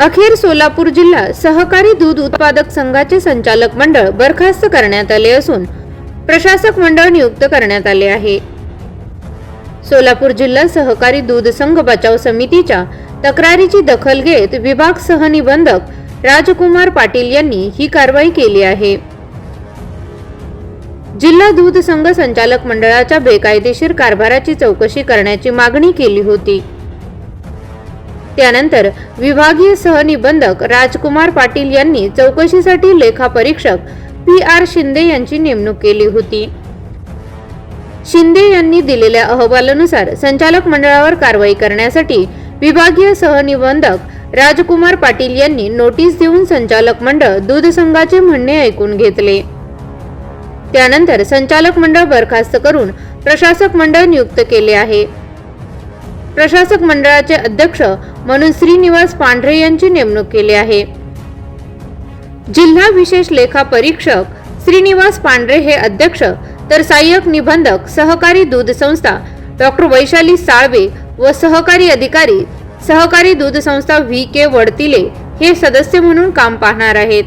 अखेर सोलापूर जिल्हा सहकारी दूध उत्पादक संघाचे संचालक मंडळ बरखास्त करण्यात आले असून प्रशासक मंडळ नियुक्त करण्यात आले आहे. सोलापूर जिल्हा सहकारी दूध संघ बचाव समितीच्या तक्रारीची दखल घेत विभाग सहनिबंधक राजकुमार पाटील यांनी ही कारवाई केली आहे. जिल्हा दूध संघ संचालक मंडळाच्या बेकायदेशीर कारभाराची चौकशी करण्याची मागणी केली होती. त्यानंतर विभागीय सहनिबंधक राजकुमार पाटील यांनी चौकशीसाठी लेखापरीक्षक पी आर शिंदे यांची नेमणूक केली होती. शिंदे यांनी दिलेल्या अहवालानुसार संचालक मंडळावर कारवाई करण्यासाठी विभागीय सहनिबंधक राजकुमार पाटील यांनी नोटीस देऊन संचालक मंडळ दूध संघाचे म्हणणे ऐकून घेतले. त्यानंतर संचालक मंडळ बरखास्त करून प्रशासक मंडळ नियुक्त केले आहे. प्रशासक मंडळाचे अध्यक्ष म्हणून श्रीनिवास पांढरे यांची नेमणूक केली आहे. जिल्हा विशेष लेखा परीक्षक श्रीनिवास पांढरे हे अध्यक्ष तर सहाय्यक निबंधक सहकारी दूध संस्था डॉक्टर वैशाली साळवे व सहकारी अधिकारी सहकारी दूध संस्था व्ही के वडतिले हे सदस्य म्हणून काम पाहणार आहेत.